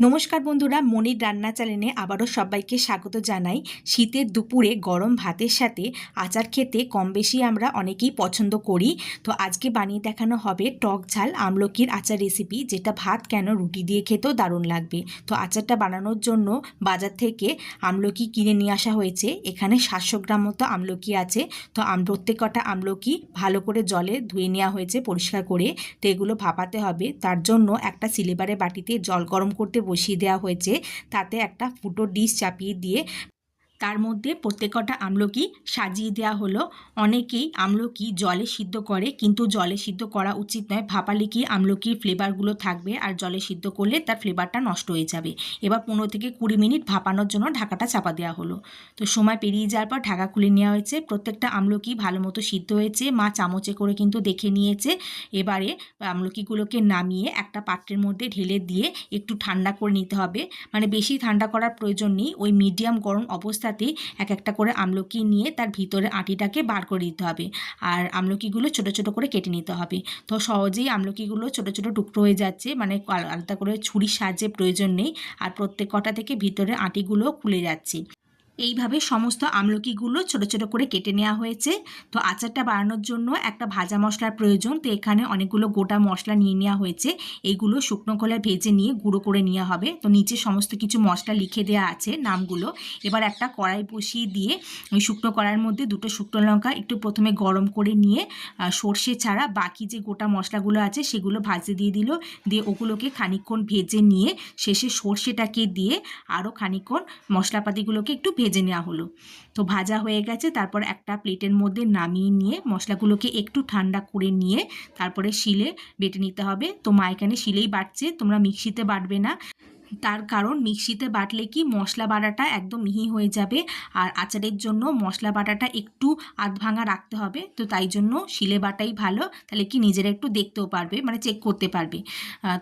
নমস্কার বন্ধুরা, মনির রান্না চ্যানেলে আবারও সবাইকে স্বাগত জানাই। শীতের দুপুরে গরম ভাতের সাথে আচার খেতে কম বেশি আমরা অনেকেই পছন্দ করি। তো আজকে বানিয়ে দেখানো হবে টক ঝাল আমলকির আচার রেসিপি যেটা ভাত কেন রুটি দিয়ে খেতেও দারুণ লাগবে। তো আচারটা বানানোর জন্য বাজার থেকে আমলকি কিনে নিয়ে আসা হয়েছে। এখানে সাতশো গ্রাম মতো আমলকি আছে। তো প্রত্যেক কটা আমলকি ভালো করে জলে ধুয়ে নেওয়া হয়েছে পরিষ্কার করে। তো এগুলো ভাপাতে হবে। তার জন্য একটা সিলিবারে বাটিতে জল গরম করতে বসিয়ে দেওয়া হয়েছে। তাতে একটা ফুটো ডিশ চাপিয়ে দিয়ে তার মধ্যে প্রত্যেকটা আমলকি সাজিয়ে দেওয়া হলো। অনেকেই আমলকি জলে সিদ্ধ করে, কিন্তু জলে সিদ্ধ করা উচিত নয়। ভাপালে কি আমলকির ফ্লেভারগুলো থাকবে আর জলে সিদ্ধ করলে তার ফ্লেভারটা নষ্ট হয়ে যাবে। এবার পনেরো থেকে কুড়ি মিনিট ভাপানোর জন্য ঢাকাটা চাপা দেওয়া হলো। তো সময় পেরিয়ে যাওয়ার পর ঢাকা খুলে নেওয়া হয়েছে। প্রত্যেকটা আমলকি ভালো মতো সিদ্ধ হয়েছে। মা চামচে করে কিন্তু দেখে নিয়েছে। এবারে আমলকিগুলোকে নামিয়ে একটা পাত্রের মধ্যে ঢেলে দিয়ে একটু ঠান্ডা করে নিতে হবে। মানে বেশি ঠান্ডা করার প্রয়োজন নেই। ওই মিডিয়াম গরম অবস্থাতেই এক একটা করে আমলকি নিয়ে তার ভিতরে আটিটাকে বার করে দিতে হবে। আর আমলকিগুলো ছোট ছোট করে কেটে নিতে হবে। তো সহজেই আমলকিগুলো ছোট ছোট টুকরো হয়ে যাচ্ছে মানে আল- আলাদা করে ছুরির সাহায্যে প্রয়োজন নেই। আর প্রত্যেক কটা থেকে ভিতরে আটিগুলো খুলে যাচ্ছে। এইভাবে সমস্ত আমলকিগুলো ছোট ছোট করে কেটে নেওয়া হয়েছে। তো আচারটা বানানোর জন্য একটা ভাজা মশলার প্রয়োজন। তো এখানে অনেকগুলো গোটা মশলা নিয়ে নেওয়া হয়েছে। এইগুলো শুকনো কলায় ভেজে নিয়ে গুঁড়ো করে নেওয়া হবে। তো নিচে সমস্ত কিছু মশলা লিখে দেওয়া আছে নামগুলো। এবার একটা কড়াই বসিয়ে দিয়ে ওই শুকনো কড়াইয়ের মধ্যে দুটো শুকনো লঙ্কা একটু প্রথমে গরম করে নিয়ে সর্ষে ছাড়া বাকি যে গোটা মশলাগুলো আছে সেগুলো ভাজতে দিয়ে দিল। দিয়ে ওগুলোকে খানিকক্ষণ ভেজে নিয়ে শেষে সর্ষেটাকে দিয়ে আরও খানিকক্ষণ মশলাপাতিগুলোকে একটু ভেজে নেওয়া হলো। তো ভাজা হয়ে গেছে, তারপর একটা প্লেটের মধ্যে নামিয়ে নিয়ে মশলাগুলোকে একটু ঠান্ডা করে নিয়ে তারপরে শিলে বেটে নিতে হবে। তো মা এখানে শিলেই বাটছে, তোমরা মিক্সিতে বাটবে না। তার কারণ মিক্সিতে বাটলে কি মশলা বাটাটা একদম মিহি হয়ে যাবে আর আচারের জন্য মশলা বাটাটা একটু আধ ভাঙা রাখতে হবে। তো তাই জন্য শিলে বাটাই ভালো। তাহলে কি নিজেরা একটু দেখতেও পারবে মানে চেক করতে পারবে।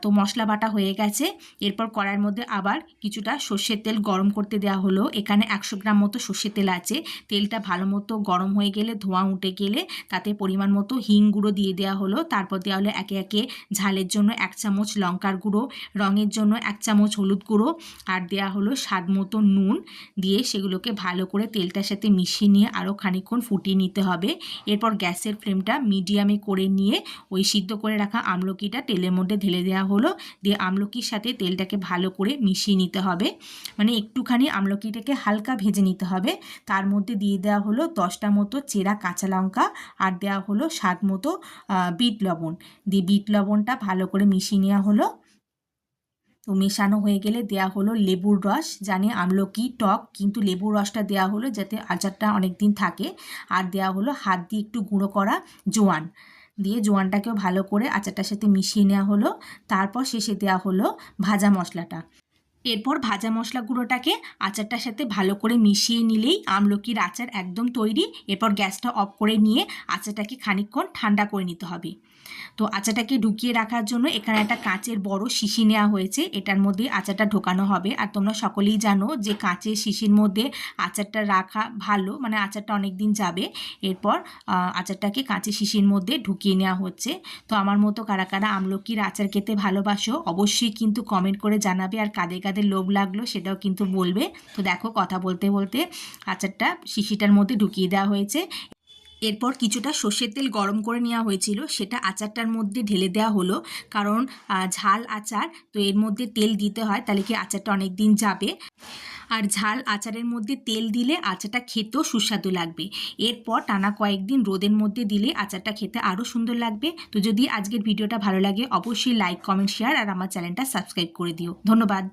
তো মশলা বাটা হয়ে গেছে। এরপর কড়াইয়ের মধ্যে আবার কিছুটা সর্ষের তেল গরম করতে দেওয়া হলো। এখানে একশো গ্রাম মতো সর্ষের তেল আছে। তেলটা ভালো মতো গরম হয়ে গেলে, ধোঁয়া উঠে গেলে তাতে পরিমাণ মতো হিং গুঁড়ো দিয়ে দেওয়া হলো। তারপর দেওয়া হলো একে একে ঝালের জন্য এক চামচ লঙ্কার গুঁড়ো, রঙের জন্য এক চামচ হলুদ গুঁড়ো আর দেওয়া হলো স্বাদ মতো নুন দিয়ে সেগুলোকে ভালো করে তেলটার সাথে মিশিয়ে নিয়ে আরও খানিকক্ষণ ফুটিয়ে নিতে হবে। এরপর গ্যাসের ফ্লেমটা মিডিয়ামে করে নিয়ে ওই সিদ্ধ করে রাখা আমলকিটা তেলের মধ্যে ঢেলে দেওয়া হলো। দিয়ে আমলকির সাথে তেলটাকে ভালো করে মিশিয়ে নিতে হবে। মানে একটুখানি আমলকিটাকে হালকা ভেজে নিতে হবে। তার মধ্যে দিয়ে দেওয়া হলো দশটা মতো চেরা কাঁচা লঙ্কা আর দেওয়া হলো স্বাদ মতো বিট লবণ। দিয়ে বিট লবণটা ভালো করে মিশিয়ে নেওয়া হলো। তো মেশানো হয়ে গেলে দেয়া হলো লেবুর রস। জানি আমলকি, টক, কিন্তু লেবুর রসটা দেওয়া হলো যাতে আচারটা অনেক দিন থাকে। আর দেওয়া হলো হাত দিয়ে একটু গুঁড়ো করা জোয়ান। দিয়ে জোয়ানটাকেও ভালো করে আচারটার সাথে মিশিয়ে নেওয়া হলো। তারপর শেষে দেওয়া হলো ভাজা মশলাটা। এরপর ভাজা মশলা গুঁড়োটাকে আচারটার সাথে ভালো করে মিশিয়ে নিলেই আমলকির আচার একদম তৈরি। এরপর গ্যাসটা অফ করে নিয়ে আচারটাকে খানিকক্ষণ ঠান্ডা করে নিতে হবে। তো আচারটাকে ঢুকিয়ে রাখার জন্য এখানে একটা কাঁচের বড় শিশি নেওয়া হয়েছে। এটার মধ্যে আচারটা ঢোকানো হবে। আর তোমরা সকলেই জানো যে কাঁচের শিশির মধ্যে আচারটা রাখা ভালো মানে আচারটা অনেক দিন যাবে। এরপর আচারটাকে কাঁচের শিশির মধ্যে ঢুকিয়ে নেওয়া হচ্ছে। তো আমার মতো কারা কারা আমলকির আচার খেতে ভালোবাসো, অবশ্যই কিন্তু কমেন্ট করে জানাবে। আর কাদের কাদের লোভ লাগল সেটাও কিন্তু বলবে। তো দেখো কথা বলতে বলতে আচারটা শিশিটার মধ্যে ঢুকিয়ে দেওয়া হয়েছে। এরপর কিছুটা সর্ষের তেল গরম করে নেওয়া হয়েছিল। সেটা আচারটার মধ্যে ঢেলে দেওয়া হলো। কারণ ঝাল আচার, তো এর মধ্যে তেল দিতে হয়, তাহলে কি আচারটা অনেক দিন যাবে। আর ঝাল আচারের মধ্যে তেল দিলে আচারটা খেতেও সুস্বাদু লাগবে। এরপর টানা কয়েকদিন রোদের মধ্যে দিলে আচারটা খেতে আরও সুন্দর লাগবে। তো যদি আজকের ভিডিওটা ভালো লাগে, অবশ্যই লাইক, কমেন্ট, শেয়ার, আর আমার চ্যানেলটা সাবস্ক্রাইব করে দিও। ধন্যবাদ।